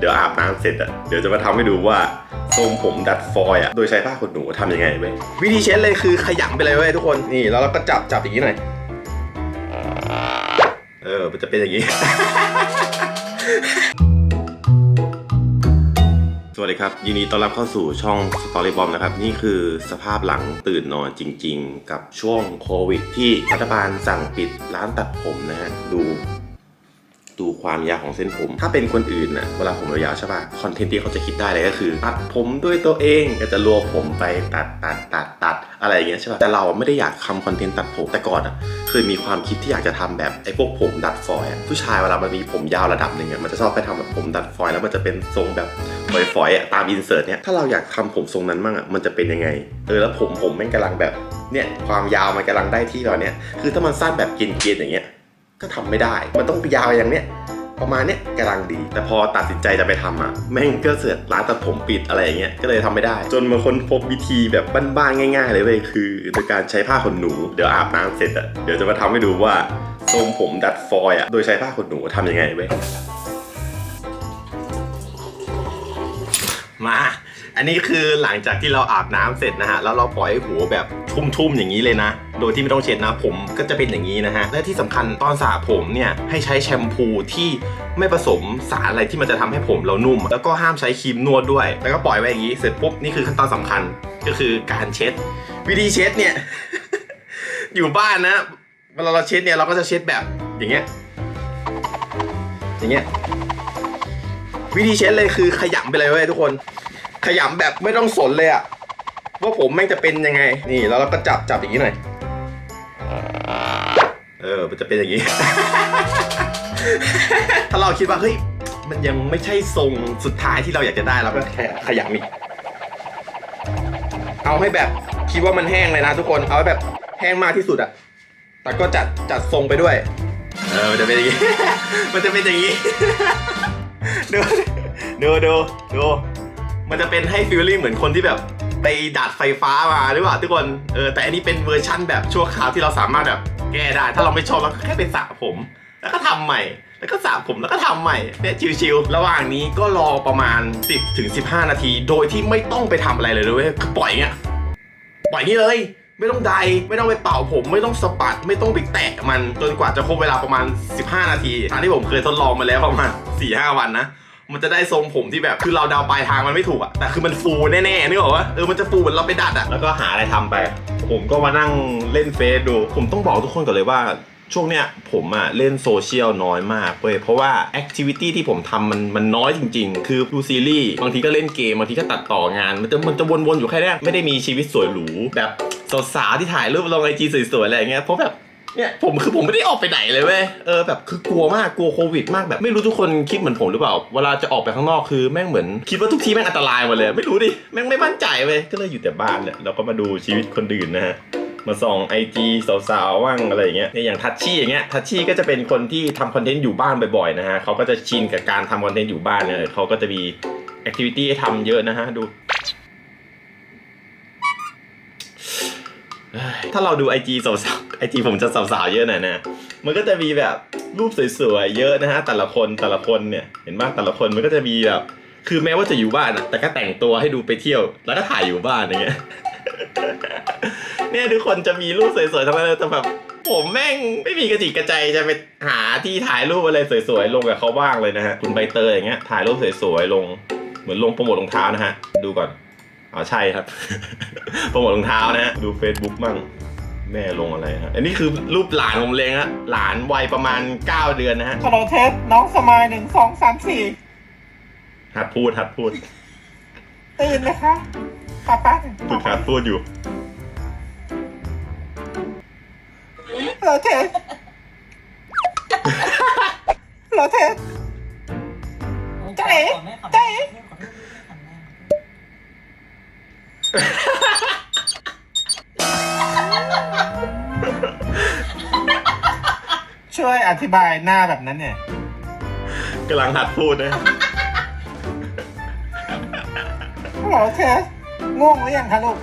เดี๋ยวอาบน้ำเสร็จอะ เดี๋ยวจะมาทำให้ดูว่าทรงผมดัดฟอยอะ โดยใช้ผ้าขนหนูทำยังไงเว้ย วิธีเช็ดเลยคือขยำไปเลยเว้ยทุกคน นี่แล้วเราก็จับจับอย่างนี้หน่อย เออ มันจะเป็นอย่างนี้ สวัสดีครับ ยินดีต้อนรับเข้าสู่ช่อง Story Bomb นะครับ นี่คือสภาพหลังตื่นนอนจริง ๆ กับช่วงโควิด ที่รัฐบาลสั่งปิดร้านตัดผมนะฮะ ดู ดูความยาวของเส้นผม ถ้าเป็นคนอื่นน่ะเวลาผมยาวๆใช่ป่ะคอนเทนต์ที่เขาจะคิดได้เลยก็คือตัดผมด้วยตัวเองก็จะรวผมไปตัดตัดตัดตัดอะไรอย่างเงี้ยใช่ป่ะแต่เราไม่ได้อยากทำคอนเทนต์ตัดผมแต่ก่อนอะเคยมีความคิดที่อยากจะทำแบบไอ้พวกผมดัดฟอยล์ผู้ชายเวลามันมีผมยาวระดับหนึ่งอะมันจะชอบไปทำแบบผมดัดฟอยล์แล้วมันจะเป็นทรงแบบฝอยๆอะตามอินเสิร์ตเนี่ยถ้าเราอยากทำผมทรงนั้นมั่งอะมันจะเป็นยังไงเออแล้วผมผมแม่งกำลังแบบเนี่ยความยาวมันกำลังได้ที่ตอนเนี้ยคือถ้ามันสั้นแบบเกรียนๆอย่างเงี้ย ก็ทำไม่ได้ มันต้องยาวอย่างเนี้ยประมาณเนี้ยกำลังดี แต่พอตัดสินใจจะไปทำอะ แม่งก็เสือกร้านตัดผมปิดอะไรอย่างเงี้ย ก็เลยทำไม่ได้ จนมาค้นพบวิธีแบบบ้านๆง่าย ๆ เลยเว้ย คือโดยการใช้ผ้าขนหนู เดี๋ยวอาบน้ำเสร็จอะ เดี๋ยวจะมาทำให้ดูว่าทรงผมดัดฟอยอะ โดยใช้ผ้าขนหนูทำยังไงเว้ย มา อันนี้คือหลังจากที่เราอาบน้ำเสร็จนะฮะแล้วเราปล่อยให้หัวแบบชุ่มๆอย่างนี้เลยนะ โดยที่ไม่ต้องเช็ดนะผมก็จะเป็นอย่างนี้นะฮะและที่สำคัญตอนสระผมเนี่ยให้ใช้แชมพูที่ไม่ผสมสารอะไรที่มันจะทำให้ผมเรานุ่ม แล้วก็ห้ามใช้ครีมนวดด้วย แล้วก็ปล่อยไว้อย่างนี้เสร็จปุ๊บนี่คือขั้นตอนสำคัญก็คือการเช็ด วิธีเช็ดเนี่ยอยู่บ้านนะเวลาเราเช็ดเนี่ยเราก็จะเช็ดแบบอย่างเงี้ยอย่างเงี้ยวิธีเช็ดเลยคือขยำไปเลยเว้ยทุกคน ขยำแบบไม่ต้องสนเลยอะว่าผมแม่งจะเป็นยังไง นี่แล้วเราก็จับจับอย่างนี้หน่อย เออ มันจะเป็นอย่างนี้ ถ้าเราคิดว่าเฮ้ย มันยังไม่ใช่ทรงสุดท้ายที่เราอยากจะได้เราก็แค่ขยำอีก เอาให้แบบคิดว่ามันแห้งเลยนะทุกคน เอาให้แบบแห้งมากที่สุดอะแต่ก็จัดจัดทรงไปด้วย เออ มันจะเป็นอย่างนี้ มันจะเป็นอย่างนี้ ดูดูดูดู มันจะเป็นให้ฟีลลิ่งเหมือนคนที่แบบไปดัดไฟฟ้ามาหรือเปล่าทุกคนเออแต่อันนี้เป็นเวอร์ชั่นแบบชั่วคราวที่เราสามารถแบบแก้ได้ ถ้าเราไม่ชอบเราก็แค่ไปสระผม แล้วก็ทำใหม่ แล้วก็สระผมแล้วก็ทำใหม่เนี่ยชิวๆระหว่างนี้ก็รอประมาณ 10ถึง15 นาที โดยที่ไม่ต้องไปทำอะไรเลยเลยเว้ยคือปล่อยเงี้ยปล่อยนี่เลยไม่ต้องใดไม่ต้องไปเป่าผม ไม่ต้องสะบัดไม่ต้องไปแตะมันจนกว่าจะครบเวลาประมาณ 15 นาทีทางที่ผมเคยทดลองมาแล้วประมาณ4-5วันนะ มันจะได้ทรงผมที่แบบคือเราเดาปลายทางมันไม่ถูกอะแต่คือมันฟูแน่ๆนึกออกปะเออมันจะฟูเหมือนเราไปดัดอะแล้วก็หาอะไรทำไป ผมก็มานั่งเล่นเฟซดู ผมต้องบอกทุกคนก่อนเลยว่าช่วงเนี้ยผมอะเล่นโซเชียลน้อยมากเว้ยเพราะว่าแอคทิวิตี้ที่ผมทำมันมันน้อยจริง ๆ คือดูซีรีส์บางทีก็เล่นเกมบางทีก็ตัดต่องาน มันจะมันจะวนๆอยู่แค่นี้ไม่ได้มีชีวิตสวยหรูแบบสาวๆที่ถ่ายรูปลงไอจีสวยๆอะไรอย่างเงี้ยเพราะแบบ เนี่ยผมคือผมไม่ได้ออกไปไหนเลยเว้ยเออแบบคือกลัวมากกลัวโควิดมากแบบไม่รู้ทุกคนคิดเหมือนผมหรือเปล่า เวลาจะออกไปข้างนอกคือแม่งเหมือนคิดว่าทุกที่แม่งอันตรายหมดเลย ไม่รู้ดิแม่งไม่มั่นใจเว้ยก็เลยอยู่แต่บ้านเนี่ยเราก็มาดูชีวิตคนอื่นนะฮะมาส่องไอจีสาวๆว่างอะไรอย่างเงี้ยเนี่ยอย่างทัชชี่อย่างเงี้ยทัชชี่ก็จะเป็นคนที่ทำคอนเทนต์อยู่บ้านบ่อยๆนะฮะเขาก็จะชินกับการทำคอนเทนต์อยู่บ้านเนี่ยเขาก็จะมีแอคทิวิตี้ให้ทำเยอะนะฮะดูถ้าเราดูไอจีสาว ไอจีผมจะสาวๆเยอะหน่อยนะ มันก็จะมีแบบรูปสวยๆเยอะนะฮะแต่ละคนแต่ละคนเนี่ยเห็นบ้างแต่ละคนมันก็จะมีแบบคือแม้ว่าจะอยู่บ้านอะแต่ก็แต่งตัวให้ดูไปเที่ยว แล้วก็ถ่ายอยู่บ้านอย่างเงี้ยเนี่ยทุกคนจะมีรูปสวยๆทั้งนั้นเลยแต่แบบผมแม่งไม่มีกระจิกกระใจจะไปหาที่ถ่ายรูปอะไรสวยๆลงกับเขาบ้างเลยนะฮะคุณใบเตยอย่างเงี้ยถ่ายรูปสวยๆลงเหมือนลงโปรโมทรองเท้านะฮะดูก่อนอ๋อใช่ครับ โปรโมทรองเท้านะฮะดู Facebook มั่ง แม่ลงอะไรฮะ อันนี้คือรูปหลานผมเลยฮะ หลานวัยประมาณ 9 เดือนนะฮะฮัลโหลเทสน้องสมายหนึ่งสองสามสี่หัดพูดหัดพูดตื่นไหมคะป้าป้าฝึกหัดพูดอยู่ฮัลโหลเทสฮัลโหลเทสเจ๊เจ๊ ช่วยอธิบายหน้าแบบนั้นเนี่ยกำลังหัดพูดนะฮัลโหลเทสง่วงหรือยังคะลูก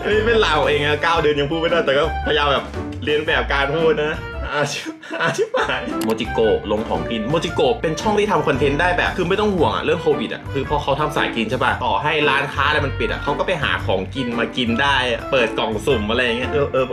อันนี้เป็นลาวเองอะ9เดือนยังพูดไม่ได้แต่ก็พยายามแบบเรียนแบบการพูดนะ อาชิบหาชิบหายโมจิโกะลงของกินโมจิโกะเป็นช่องที่ทำคอนเทนต์ได้แบบ คือไม่ต้องห่วงอะเรื่องโควิดอะคือพอเขาทำสายกินใช่ป่ะต่อให้ร้านค้าอะไรมันปิดอะเขาก็ไปหาของกินมากินได้อะเปิดกล่องสุ่มอะไรอย่างเงี้ยเออเออ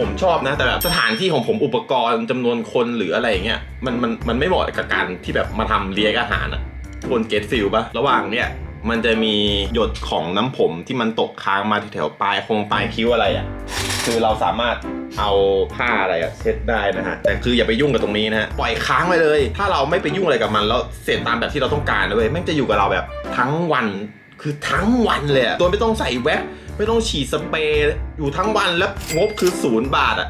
ผมชอบนะ แต่แบบสถานที่ของผมอุปกรณ์จำนวนคนหรืออะไรอย่างเงี้ยมันมันมันไม่เหมาะกับการที่แบบมาทำเลี้ยงอาหารอะทุกคนเก็ตฟิลปะระหว่างเนี้ยมันจะมีหยดของน้ำผมที่มันตกค้างมาแถวๆปลายคงปลายคิ้วอะไรอะ คือเราสามารถเอาผ้าอะไรอะเช็ดได้นะฮะแต่คืออย่าไปยุ่งกับตรงนี้นะฮะปล่อยค้างไว้เลย ถ้าเราไม่ไปยุ่งอะไรกับมันแล้วเสร็จตามแบบที่เราต้องการนะเลยแม่งจะอยู่กับเราแบบทั้งวันคือทั้งวันเลยอะโดยไม่ต้องใส่แว็กไม่ต้องฉีดสเปรย์อยู่ทั้งวันแล้วงบคือศูนย์บาทอะ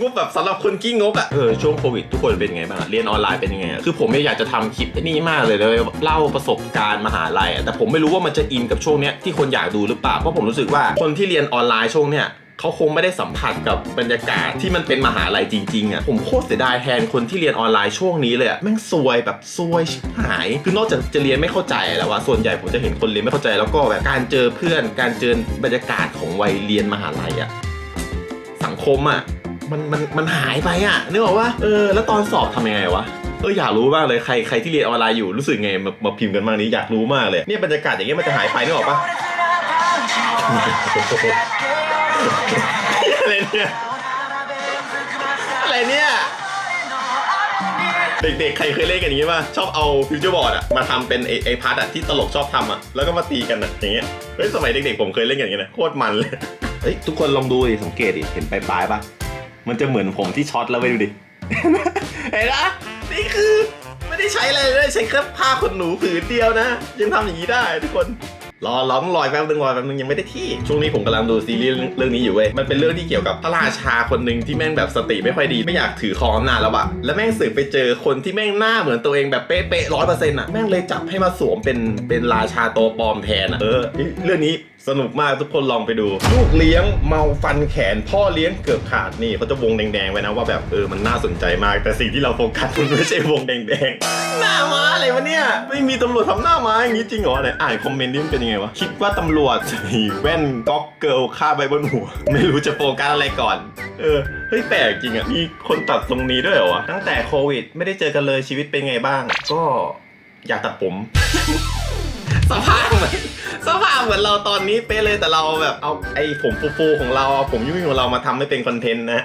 งบแบบสำหรับคนกี้งกอะเออช่วงโควิดทุกคนเป็นไงบ้างอะเรียนออนไลน์เป็นยังไงอะคือผมเนี่ยอยากจะทำคลิปไอ้นี่มากเลยเลยเล่าประสบการณ์มหาลัยอะแต่ผมไม่รู้ว่ามันจะอินกับช่วงเนี้ยที่คนอยากดูหรือเปล่าเพราะผมรู้สึกว่าคนที่เรียนออนไลน์ช่วงเนี้ยเขาคงไม่ได้สัมผัสกับบรรยากาศที่มันเป็นมหาลัยจริงๆอะผมโคตรเสียดายแทนคนที่เรียนออนไลน์ช่วงนี้เลยอะแม่งซวยแบบซวยชิบหาย คือนอกจากจะเรียนไม่เข้าใจแล้วว่าส่วนใหญ่ผมจะเห็นคนเรียนไม่เข้าใจแล้วก็แบบการเจอเพื่อน การเจอบรรยากาศของวัยเรียนมหาลัยอะ สังคมอะ มันมันมันหายไปอะนึกออกว่าเออแล้วตอนสอบทำยังไงวะเอออยากรู้บ้างเลยใครใครที่เรียนออนไลน์อยู่รู้สึกไงมามาพิมพ์กันบ้างนี้อยากรู้มากเลยเนี่ยบรรยากาศอย่างเงี้ยมันจะหายไปนึกออกปะอะไรเนี่ยอะไรเนี่ยเด็กๆ ใครเคยเล่นกันอย่างงี้ป่ะชอบเอาฟิวเจอร์บอร์ดอะมาทำเป็นไอไอพัดอะที่ตลกชอบทำอะแล้วก็มาตีกันอะอย่างเงี้ยเฮ้ยสมัยเด็กๆ ผมเคยเล่นกันอย่างเงี้ยนะโคตรมันเลยเฮ้ยทุกคนลองดูดิสังเกตดิเห็นปลายๆปะ มันจะเหมือนผมที่ช็อตแล้วไปดูดิ เห็นนะนี่คือไม่ได้ใช้อะไรเลยใช้แค่ผ้าขนหนูผืนเดียวนะ ยังทำอย่างนี้ได้ทุกคนรอร้องลอยแป๊บนึงลอยแป๊บนึงยังไม่ได้ที่ ช่วงนี้ผมกำลังดูซีรีส์เรื่องเรื่องนี้อยู่เว้ย มันเป็นเรื่องที่เกี่ยวกับพระราชาคนหนึ่งที่แม่งแบบสติไม่ค่อยดีไม่อยากถือครองอำนาจแล้วอะแล้วแม่งสืบไปเจอคนที่แม่งหน้าเหมือนตัวเองแบบเป๊ะๆร้อยเปอร์เซ็นต์อะแม่งเลยจับให้มาสวมเป็นเป็นราชาตัวปลอมแทนอะเออเรื่องนี้ สนุกมากทุกคนลองไปดู ลูกเลี้ยงเมาฟันแขน พ่อเลี้ยงเกือบขาดนี่เขาจะวงแดงๆไว้นะว่าแบบเออมันน่าสนใจมาก แต่สิ่งที่เราโฟกัสมันไม่ใช่วงแดงๆหน้าม้าอะไรวะเนี่ย ไม่มีตำรวจทำหน้าม้าอย่างนี้จริงเหรอไหนอ่านคอมเมนต์นี่มันเป็นยังไงวะคิดว่าตำรวจใส่แว่นก๊อกเกิลฆ่าใบบนหัว ไม่รู้จะโฟกัสอะไรก่อน เออเฮ้ยแปลกจริงอะมีคนตัดตรงนี้ด้วยเหรอวะตั้งแต่โควิด ไม่ได้เจอกันเลยชีวิตเป็นไงบ้าง ก็อยากตัดผม สภาพเหมือน สภาพเหมือนเราตอนนี้เป๊ะเลยแต่เราแบบเอาไอ้ผมฟูๆของเราเอาผมยุ่ยๆของเรามาทำให้เป็นคอนเทนต์นะ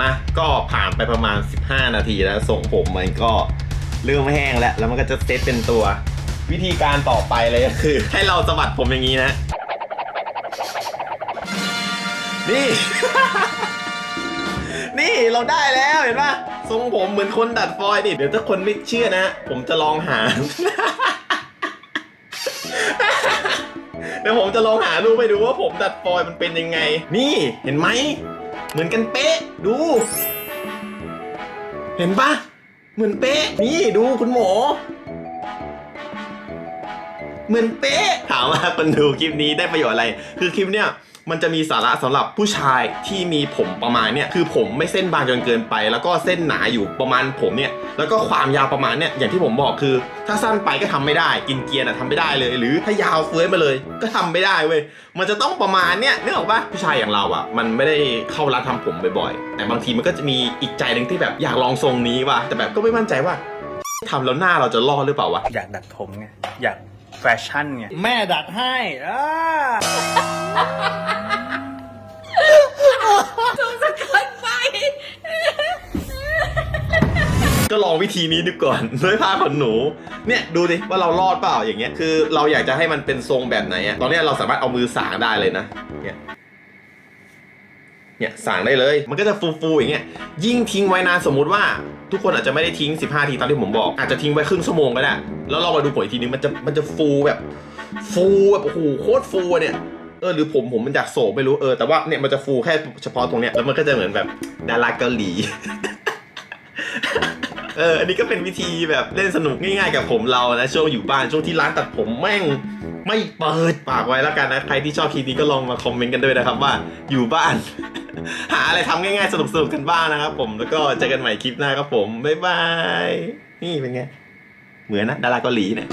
มาก็ผ่านไปประมาณ 15 นาทีแล้วส่งผมมันก็เริ่มแห้งแล้ว แล้วมันก็จะเซตเป็นตัว วิธีการต่อไปเลยก็คือ ให้เราสะบัดผมอย่างนี้นะ นี่ นี่เราได้แล้วเห็นปะ ทรงผมเหมือนคนดัดฟอยล์นี่ เดี๋ยวถ้าคนไม่เชื่อนะ ผมจะลองหา เดี๋ยวผมจะลองหารูปไปดูว่าผมดัดฟอยล์มันเป็นยังไง นี่เห็นไหม เหมือนกันเป๊ะ ดู เห็นปะเหมือนเป๊ะ นี่ดูคุณหมอเหมือนเป๊ะ ถามว่าคนดูคลิปนี้ได้ประโยชน์อะไร คือคลิปเนี้ย มันจะมีสาระสำหรับผู้ชายที่มีผมประมาณเนี้ยคือผมไม่เส้นบางจนเกินไป แล้วก็เส้นหนาอยู่ประมาณผมเนี่ยแล้วก็ความยาวประมาณเนี้ยอย่างที่ผมบอกคือ ถ้าสั้นไปก็ทำไม่ได้ กินเกียร์อะทำไม่ได้เลย หรือถ้ายาวเฟ้ยมาเลย ก็ทำไม่ได้เว้ยมันจะต้องประมาณเนี้ยนึกออกปะผู้ชายอย่างเราอะมันไม่ได้เข้าร้านทำผมบ่อยๆ แต่บางทีมันก็จะมีอีกใจหนึ่งที่แบบอยากลองทรงนี้ว่ะแต่แบบก็ไม่มั่นใจว่าทำแล้วหน้าเราจะรอดหรือเปล่าวะอยากดัดผมไงอยากแฟชั่นไงแม่ดัดให้อ่า ก็ลองวิธีนี้ดูก่อนด้วยผ้าขนหนู เนี่ยดูดิว่าเรารอดเปล่าอย่างเงี้ย คือเราอยากจะให้มันเป็นทรงแบบไหนอะตอนเนี้ยเราสามารถเอามือสางได้เลยนะ เนี่ย เนี่ยสางได้เลย มันก็จะฟูๆอย่างเงี้ย ยิ่งทิ้งไว้นานสมมุติว่า ทุกคนอาจจะไม่ได้ทิ้ง 15 ทีตามที่ผมบอก อาจจะทิ้งไว้ครึ่งชั่วโมงก็ได้ แล้วเรามาดูผลอีกทีนึงมันจะมันจะฟูแบบ ฟูแบบโอ้โหโคตรฟูอะเนี่ย เออหรือผมผมมันจากโศกไม่รู้เออแต่ว่าเนี่ยมันจะฟูแค่เฉพาะตรงเนี้ยแล้วมันก็จะเหมือนแบบดาราเกาหลี เอออันนี้ก็เป็นวิธีแบบเล่นสนุกง่ายๆกับผมเรานะช่วงอยู่บ้านช่วงที่ร้านตัดผมแม่งไม่เปิดปากไว้แล้วกันนะใครที่ชอบคลิปนี้ก็ลองมาคอมเมนต์กันด้วยนะครับว่าอยู่บ้าน หาอะไรทำง่ายๆสนุกๆกันบ้างนะครับผมแล้วก็เจอกันใหม่คลิปหน้าครับผมบ๊ายบายนี่เป็นไงเหมือนนะดาราเกาหลีเนี่ย